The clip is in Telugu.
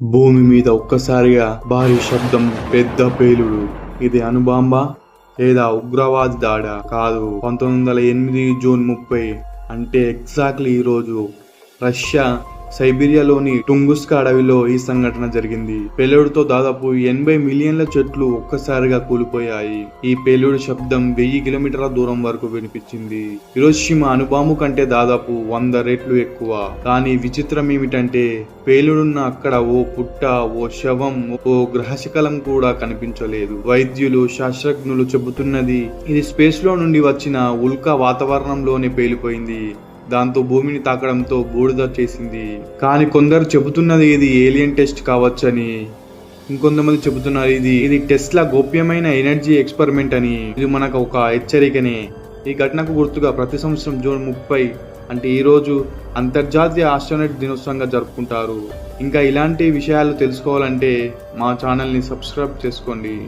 భూమి మీద ఒక్కసారిగా భారీ శబ్దం పెద్ద పేలుడు. ఇది అనుబాంబ లేదా ఉగ్రవాది దాడ కాదు. పంతొమ్మిది వందల ఎనిమిది జూన్ ముప్పై అంటే ఎగ్జాక్ట్లీ ఈ రోజు రష్యా సైబీరియాలోని టుంగుస్కా అడవిలో ఈ సంఘటన జరిగింది. పేలుడుతో దాదాపు ఎనభై మిలియన్ల చెట్లు ఒక్కసారిగా కూలిపోయాయి. ఈ పేలుడు శబ్దం వెయ్యి కిలోమీటర్ల దూరం వరకు వినిపించింది. హిరోషిమ అనుబాము కంటే దాదాపు వంద రెట్లు ఎక్కువ. కానీ విచిత్రం ఏమిటంటే పేలుడున్న అక్కడ ఓ పుట్ట ఓ శవం ఓ గ్రహశకలం కూడా కనిపించలేదు. వైద్యులు శాస్త్రజ్ఞులు చెబుతున్నది ఇది స్పేస్లో నుండి వచ్చిన ఉల్కా వాతావరణంలోనే పేలిపోయింది. దాంతో భూమిని తాకడంతో బూడిద చేసింది. కానీ కొందరు చెబుతున్నది ఇది ఏలియన్ టెస్ట్ కావచ్చని. ఇంకొంతమంది చెబుతున్నారు ఇది ఇది టెస్ట్ల గోప్యమైన ఎనర్జీ ఎక్స్పెరిమెంట్ అని. ఇది మనకు ఒక హెచ్చరికనే. ఈ ఘటనకు గుర్తుగా ప్రతి సంవత్సరం జూన్ ముప్పై అంటే ఈరోజు అంతర్జాతీయ ఆస్ట్రోనట్ దినోత్సవంగా జరుపుకుంటారు. ఇంకా ఇలాంటి విషయాలు తెలుసుకోవాలంటే మా ఛానల్ని సబ్స్క్రైబ్ చేసుకోండి.